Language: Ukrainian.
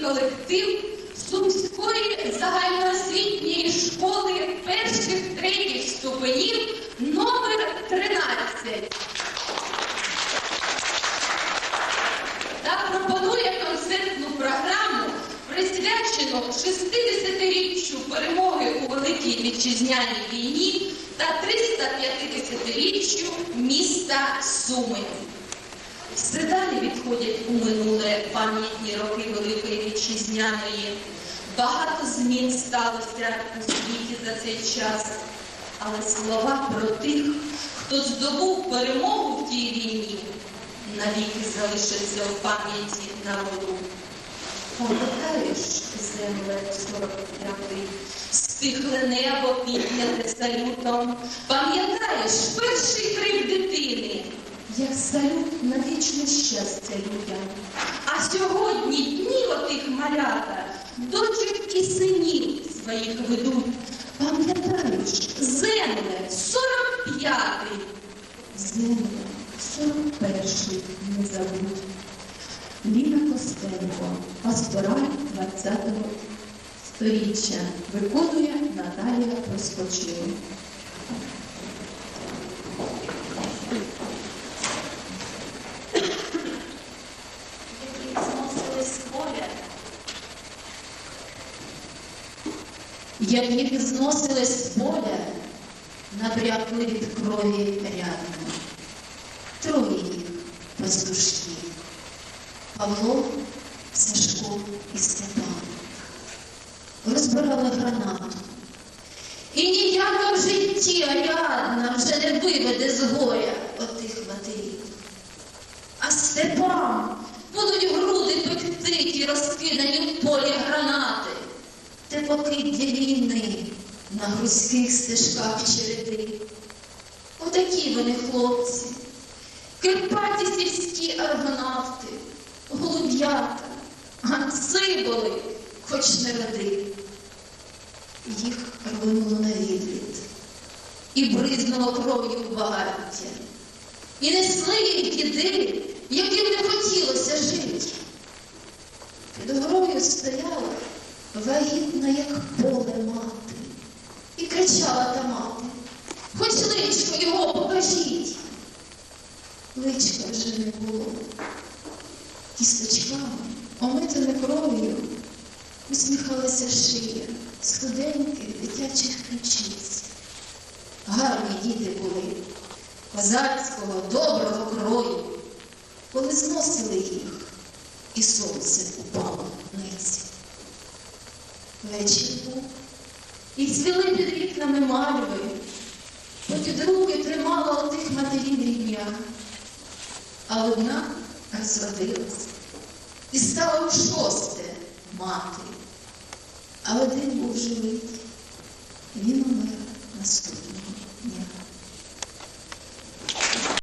колектив Сумської загальноосвітньої школи перших третіх ступенів номер 13 та пропонує концертну програму, присвячену 60-річчю перемоги у Великій Вітчизняній війні та 350-річчю міста Суми. Все далі відходять у минуле пам'ятні роки Великої Вітчизняної. Багато змін сталося у світі за цей час, але слова про тих, хто здобув перемогу в тій війні, навіки залишаться в пам'яті народу. Пам'ятаєш, земле 45-й, стихле небо підняте салютом, пам'ятаєш перший крик дитини, як салют на вічне щастя людям. А сьогодні дні отих малята, дочок і синів своїх ведуть. Пам'ятаєш, земле 45-й, земле 41-й не забудь. Ліна Костенко, пастораль 20-го сторіччя, виконує Наталія Проскочила. Зносили з поля, які зносили з поля, набрякли від крові рядом. Троє їх пастушків. Павло, Сашко і Степан розбирали гранату. І ніяка в житті Аріадна вже не виведе з горя отих матерів. А Степан будуть груди пекти ті розкидані в полі гранати, те покиддя війни на грузьких стежках череди. Отакі вони хлопці, кирпаті сільські аргонавти, голуб'ята, ганциболи, хоч не ради. Їх рвонуло на відліт і бризнуло кров'ю в багаття. І несли їх діди, яким не хотілося жити. Під горою стояла вагітна, як поле мати, і кричала та мати, хоч личко його покажіть. Личка вже не було. Кісточками, омитими кров'ю, усміхалася шия з дитячих ключиць. Гарні діти були, козацького, доброго крою, коли зносили їх, і сонце упало. Вечір був, і цвіли під вікнами мальви, під руки тримала отих матерів рідня, а одна розводилась і стала у шосте мати. А один був живий. Він умер наступного дня.